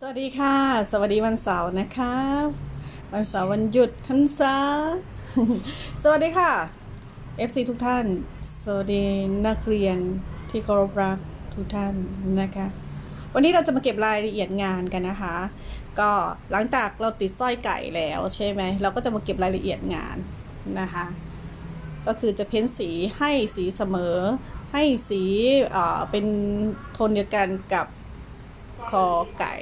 สวัสดีค่ะ สวัสดีวันเสาร์นะคะ วันเสาร์วันหยุดทันซาสวัสดีค่ะ FC ทุกท่าน สวัสดีนักเรียนที่เคารพรักทุกท่านนะคะ วันนี้เราจะมาเก็บรายละเอียดงานกันนะคะ ก็หลังจากเราติดสร้อยไก่แล้วใช่ไหมเราก็จะมาเก็บรายละเอียดงานนะคะ ก็คือจะเพ้นสีให้สีเสมอ ให้สีเเป็นโทนเดียวกันกับคอไก่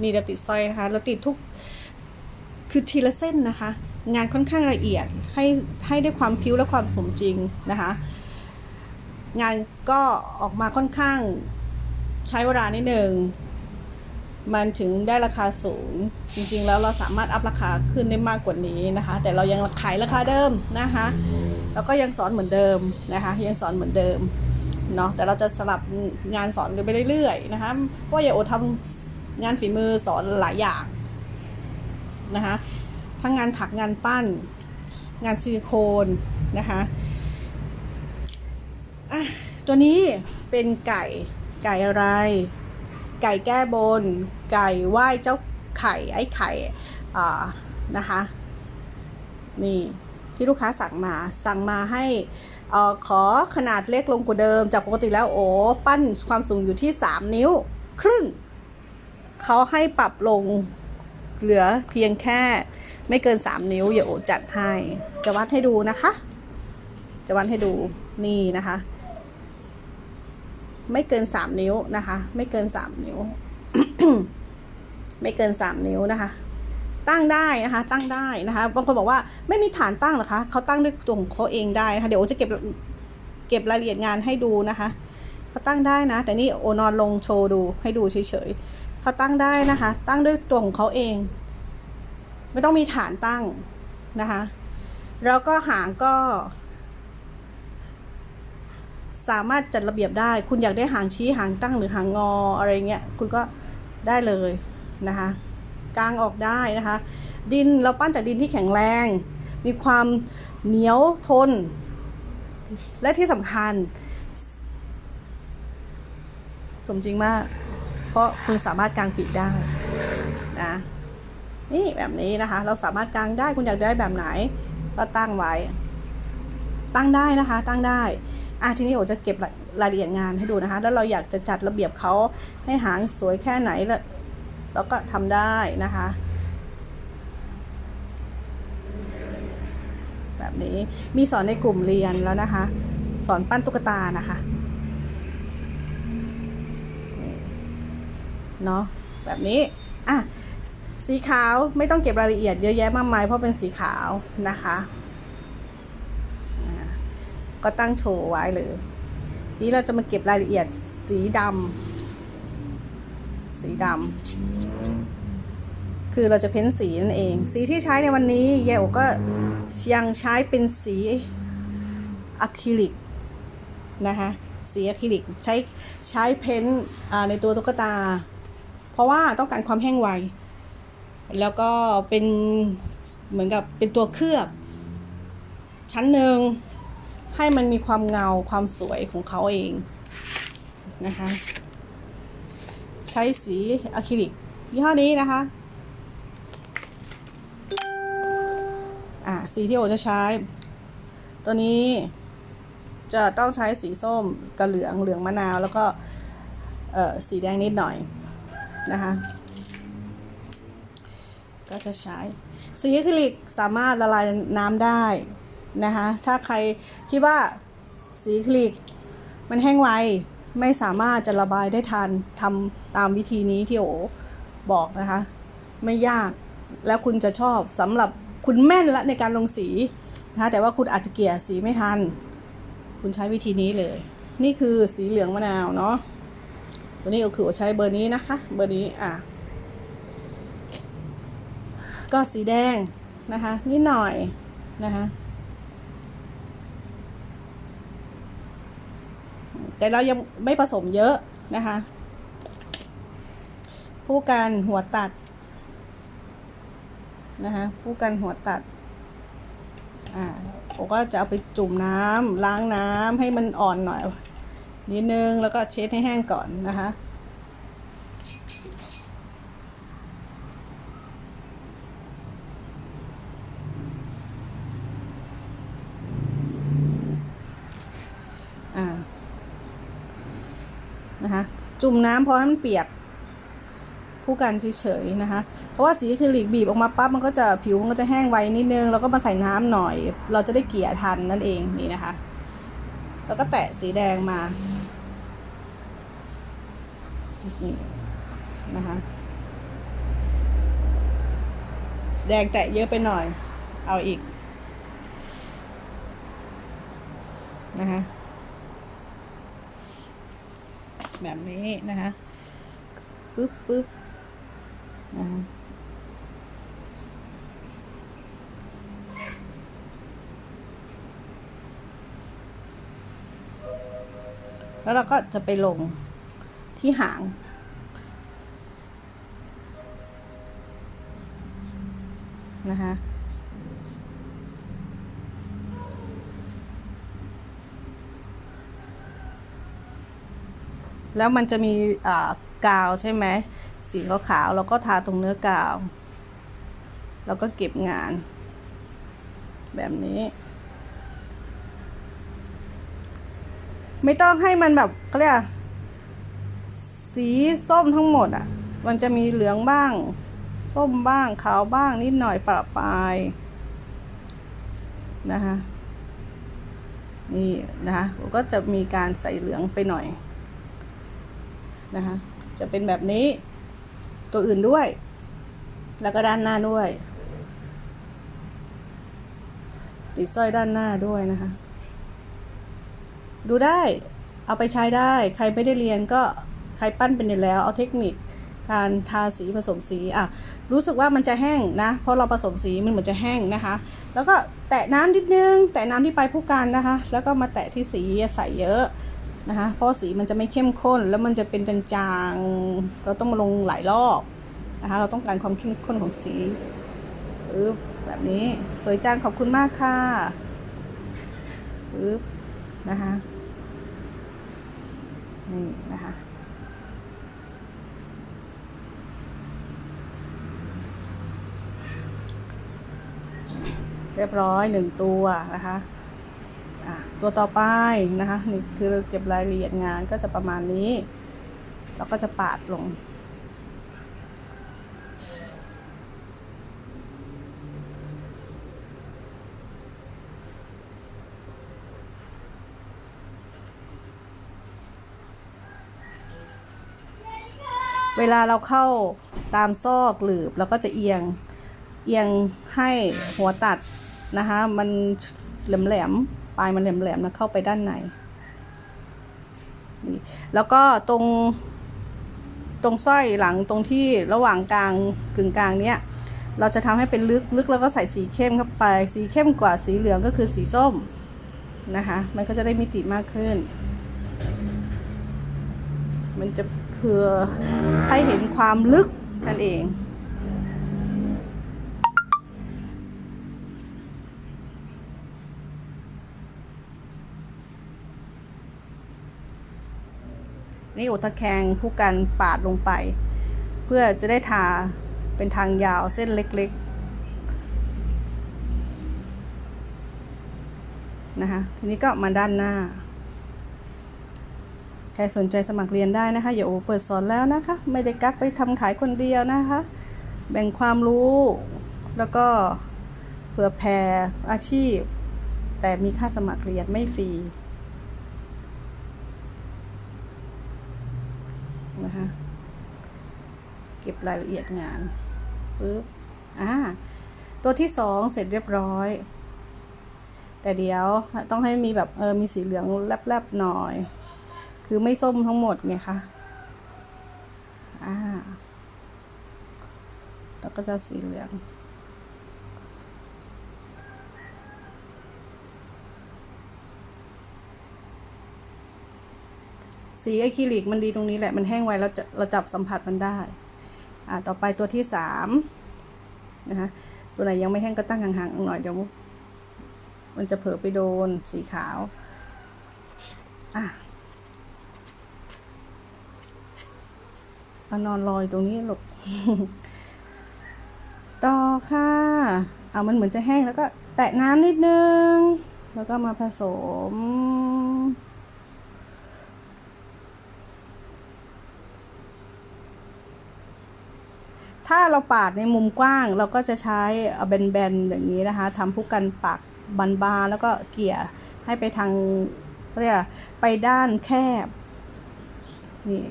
นี่เราติดสร้อยนะคะ เราติดทุก คือทีละเส้นนะคะ งานค่อนข้างละเอียดให้ให้ได้ความพิ้วและความสมจริงนะคะ งานก็ออกมาค่อนข้างใช้เวลานิดหนึ่งมันถึงได้ราคาสูง จริงๆ แล้วเราสามารถอัพราคาขึ้นได้มากกว่านี้นะคะ แต่เรายังขายราคาเดิมนะคะแล้วก็ยังสอนเหมือนเดิมนะคะ ยังสอนเหมือนเดิมเนาะแต่เราจะสลับงานสอนกันไปเรื่อยๆนะคะว่าอย่าโอทำ งานฝีมือสอนหลายอย่างนะคะทั้งงานถักงานปั้น งานซิลิโคนนะคะอะตัวนี้เป็นไก่ไก่อะไร ไก่แก้บน ไก่ไหว้เจ้าไข่ไอ้ไข่อ่านะคะนี่ที่ลูกค้าสั่งมาสั่งมาให้ออขอขนาดเล็กลงกว่าเดิม จากปกติแล้วโอ้ปั้นความสูงอยู่ที่ 3 นิ้ว ครึ่ง เขาให้ปรับลงเหลือเพียงแค่ไม่เกิน 3 นิ้วอย่าโอจัดให้จะวัดให้ดูนะคะ จะวัดให้ดูนี่นะคะ ไม่เกิน 3 นิ้วนะคะ ไม่เกิน 3 นิ้ว ไม่เกิน 3 นิ้วนะคะ ตั้งได้นะคะ ตั้งได้นะคะบางคนบอกว่าไม่มีฐานตั้งหรอคะเขาตั้งด้วยตัวของเขาเองได้นะคะเดี๋ยวโอจะเก็บเก็บรายละเอียดงานให้ดูนะคะเขาตั้งได้นะ แต่นี่โอนอนลงโชว์ดูให้ดูเฉยๆ เขาตั้งได้นะคะ ตั้งด้วยตัวของเขาเอง ไม่ต้องมีฐานตั้งนะคะ แล้วก็หางก็ สามารถจัดระเบียบได้ คุณอยากได้หางชี้หางตั้งหรือหางงออะไรเงี้ย คุณก็ได้เลยนะคะกางออกได้นะคะ ดินเราปั้นจากดินที่แข็งแรง มีความเหนียวทน และที่สำคัญ สมจริงมาก เพราะคุณสามารถกางปีกได้นะนี่แบบนี้นะคะ เราสามารถกางได้คุณอยากได้แบบไหน ก็ตั้งไว้ ตั้งได้นะคะ ตั้งได้อะทีนี้โอจะเก็บรายละเอียดงานให้ดูนะคะ แล้วเราอยากจะจัดระเบียบเขาให้หางสวยแค่ไหนแล้วเราก็ทำได้นะคะ แบบนี้มีสอนในกลุ่มเรียนแล้วนะคะ สอนปั้นตุ๊กตานะคะ เนาะแบบนี้อะสีขาวไม่ต้องเก็บรายละเอียดเยอะแยะมากมายเพราะเป็นสีขาวนะคะก็ตั้งโชว์ไว้เลย ทีนี้เราจะมาเก็บรายละเอียดสีดำสีดำคือเราจะเพ้นสีนั่นเอง สีที่ใช้ในวันนี้เยโอก็ยังใช้เป็นสีอะคริลิกนะคะสีอะคริลิกใช้ใช้เพ้นในตัวตุ๊กตา เพราะว่าต้องการความแห้งไว แล้วก็เป็นเหมือนกับเป็นตัวเคลือบ ชั้นหนึ่งให้มันมีความเงาความสวยของเขาเองนะคะ ใช้สีอะคริลิกยี่ห้อนี้นะคะอ่าสีที่โอจะใช้ ตัวนี้จะต้องใช้สีส้มกับเหลืองเหลืองมะนาว แล้วก็สีแดงนิดหน่อย นะคะ ก็จะใช้สีอะคริลิกสามารถละลายน้ำได้นะคะ ถ้าใครคิดว่าสีคลิกมันแห้งไวไม่สามารถจะระบายได้ทันทำตามวิธีนี้ที่โอบอกนะคะ ไม่ยากแล้วคุณจะชอบสำหรับคุณแม่นละในการลงสีนะคะแต่ว่าคุณอาจจะเกลี่ยสีไม่ทัน คุณใช้วิธีนี้เลย นี่คือสีเหลืองมะนาวเนาะ ตัวนี้ก็คือใช้เบอร์นี้นะคะ เบอร์นี้อะ ก็สีแดงนะคะ นิดหน่อยนะคะแต่เรายังไม่ผสมเยอะนะคะ ผู้กันหัวตัดนะคะผู้กันหัวตัด อ่าผมก็จะเอาไปจุ่มน้ำล้างน้ำให้มันอ่อนหน่อย นิดนึงแล้วก็เช็ดให้แห้งก่อนนะคะนะคะจุ่มน้ำพอให้มันเปียก ผู้กันเฉยๆนะคะ เพราะว่าสีคือหลีกบีบออกมาปั๊บมันก็จะผิวมันก็จะแห้งไวนิดนึง แล้วก็มาใส่น้ำหน่อย เราจะได้เกลี่ยทันนั่นเองนี่นะคะ แล้วก็แตะสีแดงมา นี่นะคะ แดงแตะเยอะไปหน่อย เอาอีก นะคะ แบบนี้นะคะปึ๊บปึ๊บนะคะแล้วเราก็จะไปลง ที่หาง นะคะแล้วมันจะมีกาวใช่ไหมสีขาวๆแล้วก็ทาตรงเนื้อกาว แล้วก็เก็บงาน แบบนี้ ไม่ต้องให้มันแบบเขาเรียก สีส้มทั้งหมดอะ มันจะมีเหลืองบ้าง ส้มบ้างขาวบ้างนิดหน่อยประปรายนะคะนี่นะคะก็จะมีการใส่เหลืองไปหน่อยนะคะจะเป็นแบบนี้ตัวอื่นด้วย แล้วก็ด้านหน้าด้วย ติดสร้อยด้านหน้าด้วยนะคะ ดูได้ เอาไปใช้ได้ ใครไม่ได้เรียนก็ ใครปั้นเป็นอยู่แล้ว เอาเทคนิคการทาสีผสมสีอะรู้สึกว่ามันจะแห้งนะ เพราะเราผสมสีมันเหมือนจะแห้งนะคะ แล้วก็แตะน้ำนิดนึง แตะน้ำที่ปลายผู้กันนะคะ แล้วก็มาแตะที่สีใส่เยอะนะคะ เพราะสีมันจะไม่เข้มข้นแล้วมันจะเป็นจางๆ เราต้องมาลงหลายรอบนะคะ เราต้องการความเข้มข้นของสีปึ๊บแบบนี้สวยจังขอบคุณมากค่ะปึ๊บนะคะนี่นะคะ เรียบร้อยหนึ่งตัวนะคะอะตัวต่อไปนะคะนี่คือเก็บรายละเอียดงานก็จะประมาณนี้แล้วก็จะปาดลง เวลาเราเข้าตามซอกหลืบเราก็จะเอียงเอียงให้หัวตัด นะคะมันแหลมๆปลายมันแหลมๆนะเข้าไปด้านในนี่แล้วก็ตรง ตรงสร้อยหลังตรงที่ระหว่างกลางกึ่งกลางเนี้ยเราจะทำให้เป็นลึกลึกแล้วก็ใส่สีเข้มเข้าไป สีเข้มกว่าสีเหลืองก็คือสีส้มนะคะ มันก็จะได้มิติมากขึ้น มันจะคือให้เห็นความลึกกันเอง นี่อุตะแคงผู้กันปาดลงไป เพื่อจะได้ทาเป็นทางยาวเส้นเล็กๆนะคะทีนี้ก็มาด้านหน้า ใครสนใจสมัครเรียนได้นะคะอย่าโอเปิดสอนแล้วนะคะ ไม่ได้กักไปทำขายคนเดียวนะคะ แบ่งความรู้แล้วก็เผื่อแผ่อาชีพ แต่มีค่าสมัครเรียนไม่ฟรีนะคะ เก็บรายละเอียดงานปึ๊บอ่าตัวที่สองเสร็จเรียบร้อย แต่เดี๋ยวต้องให้มีแบบเออมีสีเหลืองแลบๆหน่อย คือไม่ส้มทั้งหมดไงคะอ่าแล้วก็จะสีเหลืองสีอะคริลิกมันดีตรงนี้แหละ มันแห้งไวแล้วจะเราจับสัมผัสมันได้ ต่อไปตัวที่สามนะคะตัวไหนยังไม่แห้งก็ตั้งห่างๆหน่อยเดี๋ยวมันจะเผลอไปโดนสีขาวอะนอนรอยตรงนี้หลบต่อค่ะเอามันเหมือนจะแห้งแล้วก็แตะน้ำนิดนึง แล้วก็มาผสม เราปาดในมุมกว้าง เราก็จะใช้แบนๆอย่างนี้นะคะทำผู้กันปากบานๆแล้วก็เกี่ยให้ไปทางเรียกไปด้านแคบนี่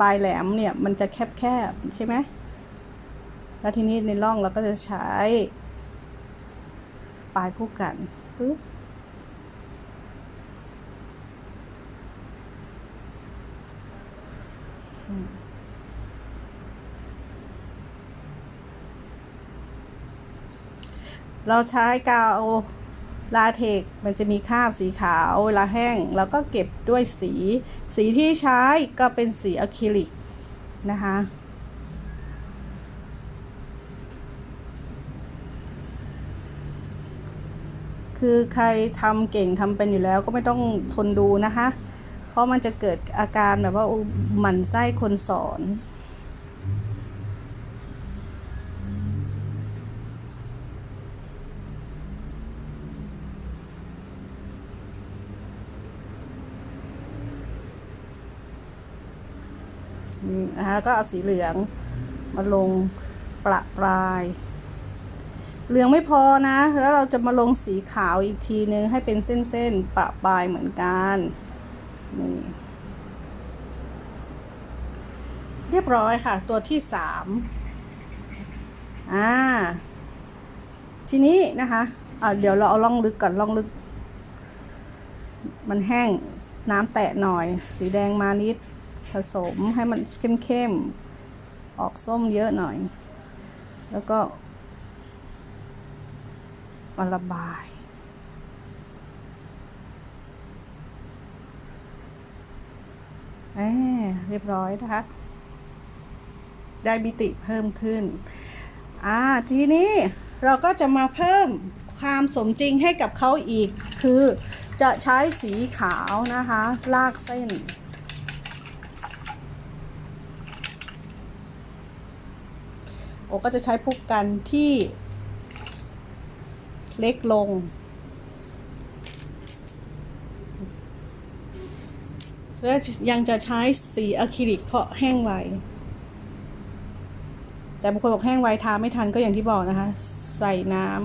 ปลายแหลมเนี่ยมันจะแคบๆใช่ไหมแล้วทีนี้ในร่องเราก็จะใช้ปลายผู้กันปึ๊บ เราใช้กาวลาเทกมันจะมีคราบสีขาวเวลาแห้งแล้วก็เก็บด้วยสี สีที่ใช้ก็เป็นสีอะคริลิกนะคะคือใครทำเก่งทำเป็นอยู่แล้วก็ไม่ต้องทนดูนะคะ เพราะมันจะเกิดอาการแบบว่าหมั่นไส้คนสอน นะคะก็เอาสีเหลืองมาลงประปราย เหลืองไม่พอนะ แล้วเราจะมาลงสีขาวอีกทีนึงให้เป็นเส้นๆประปรายเหมือนกันนี่เรียบร้อยค่ะ ตัวที่สามอ่า ทีนี้นะคะอ่าเดี๋ยวเราเอาล่องลึกก่อนล่องลึก มันแห้งน้ำแตะหน่อย สีแดงมานิด ผสมให้มันเข้มๆ ออกส้มเยอะหน่อย แล้วก็มาระบายเเรียบร้อยนะคะ ได้มิติเพิ่มขึ้น อ่า ทีนี้เราก็จะมาเพิ่มความสมจริงให้กับเขาอีก คือจะใช้สีขาวนะคะ ลากเส้น โอก็จะใช้พุกกันที่เล็กลง และยังจะใช้สีอะคริลิกเพราะแห้งไว แต่บางคนบอกแห้งไวทาไม่ทันก็อย่างที่บอกนะคะ ใส่น้ำ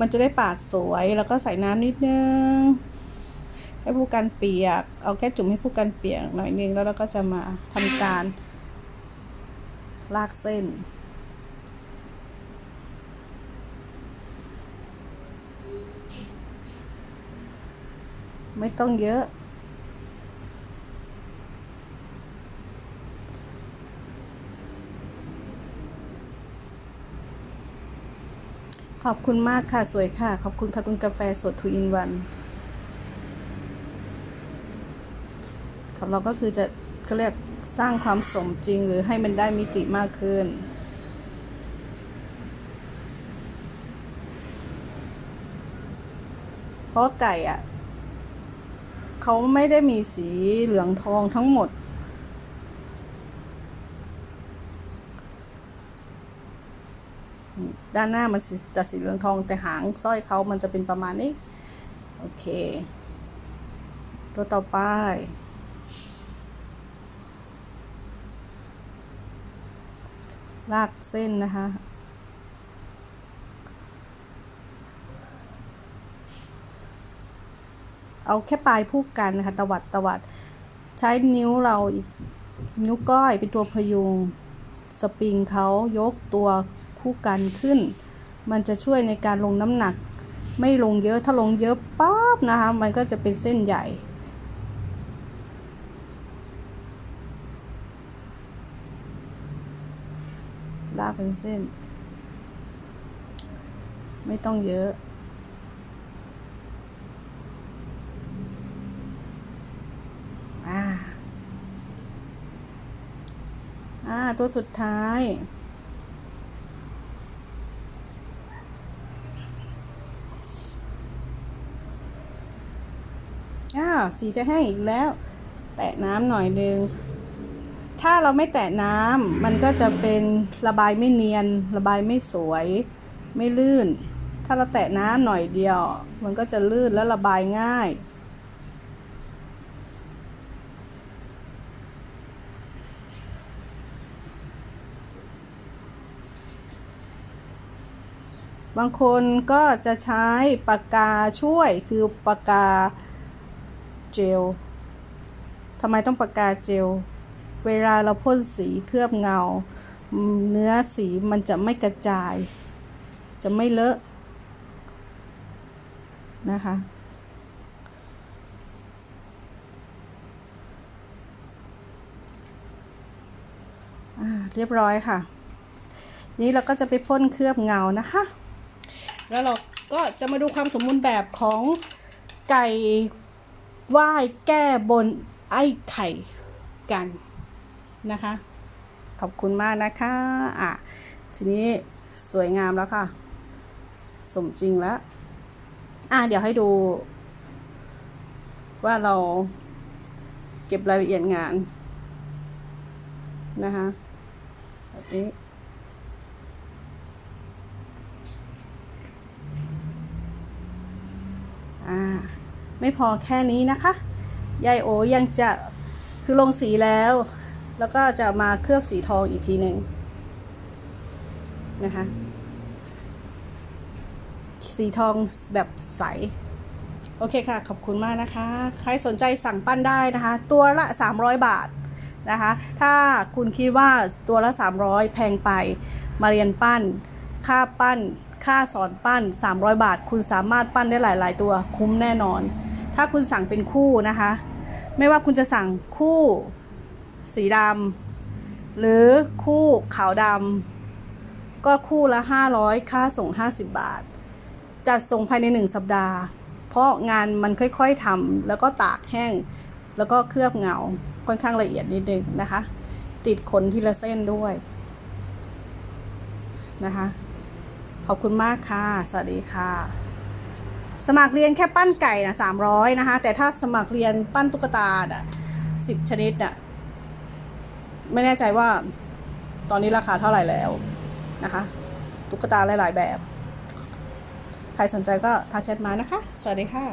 มันจะได้ปาดสวยแล้วก็ใส่น้ำนิดนึง ให้ผู้กันเปียก เอาแค่จุ่มให้ผู้กันเปียกหน่อยนึงแล้วเราก็จะมาทำการลากเส้น ไม่ต้องเยอะขอบคุณมากค่ะ สวยค่ะ ขอบคุณค่ะ คุณกาแฟสดทูอินวันของ เราก็คือจะเขาเรียกสร้างความสมจริงหรือให้มันได้มิติมากขึ้น เพราะไก่อะ่ะเขาไม่ได้มีสีเหลืองทองทั้งหมด ด้านหน้ามันจะสีเหลืองทองแต่หางสร้อยเขามันจะเป็นประมาณนี้ โอเค ตัวต่อไป ลากเส้นนะคะ เอาแค่ปลายพูกกันนะคะ ตวัดตวัด ใช้นิ้วเราอีกนิ้วก้อยเป็นตัวพยุง สปริงเขายกตัวคู่กันขึ้น มันจะช่วยในการลงน้ำหนัก ไม่ลงเยอะ ถ้าลงเยอะปั๊บนะคะ มันก็จะเป็นเส้นใหญ่ลาก เป็นเส้น ไม่ต้องเยอะ อ่า อ่า ตัวสุดท้ายอ่าสีจะแห้งอีกแล้ว แตะน้ำหน่อยนึง ถ้าเราไม่แตะน้ำมันก็จะเป็นระบายไม่เนียน ระบายไม่สวย ไม่ลื่น ถ้าเราแตะน้ำหน่อยเดียว มันก็จะลื่นและระบายง่าย บางคนก็จะใช้ปากกาช่วยคือปากกาเจลทำไมต้องปากกาเจล เวลาเราพ่นสีเคลือบเงา เนื้อสีมันจะไม่กระจาย จะไม่เลอะนะคะ เรียบร้อยค่ะ นี้เราก็จะไปพ่นเคลือบเงานะคะ แล้วเราก็จะมาดูความสมบูรณ์แบบของไก่ไหว้แก้บนไอ้ไข่กัน นะคะ ขอบคุณมากนะคะอะทีนี้สวยงามแล้วค่ะ สมจริงแล้ว อะเดี๋ยวให้ดู ว่าเราเก็บรายละเอียดงานนะคะแบบนี้อ่าไม่พอแค่นี้นะคะ ยายโอยังจะคือลงสีแล้ว แล้วก็จะมาเคลือบสีทองอีกทีหนึ่งนะคะ สีทองแบบใส โอเคค่ะ ขอบคุณมากนะคะ ใครสนใจสั่งปั้นได้นะคะ ตัวละ 300 บาทนะคะ ถ้าคุณคิดว่าตัวละ 300 แพงไป มาเรียนปั้น ค่าปั้น ค่าสอนปั้น 300 บาท คุณสามารถปั้นได้หลาย ๆ ตัวคุ้มแน่นอน ถ้าคุณสั่งเป็นคู่นะคะ ไม่ว่าคุณจะสั่งคู่ สีดำหรือคู่ขาวดำก็คู่ละ 500 ค่าส่ง 50 บาท จัดส่งภายใน 1 สัปดาห์ เพราะงานมันค่อยๆทำแล้วก็ตากแห้ง แล้วก็เคลือบเงาค่อนข้างละเอียดนิดนึงนะคะ ติดขนทีละเส้นด้วยนะคะขอบคุณมากค่ะ สวัสดีค่ะ สมัครเรียนแค่ปั้นไก่นะสามร้อยนะคะ แต่ถ้าสมัครเรียนปั้นตุ๊กตาอะสิบชนิดน่ะ ไม่แน่ใจว่าตอนนี้ราคาเท่าไหร่แล้วนะคะตุ๊กตาหลาย ๆ แบบ ใครสนใจก็ทักแชทมานะคะ สวัสดีค่ะ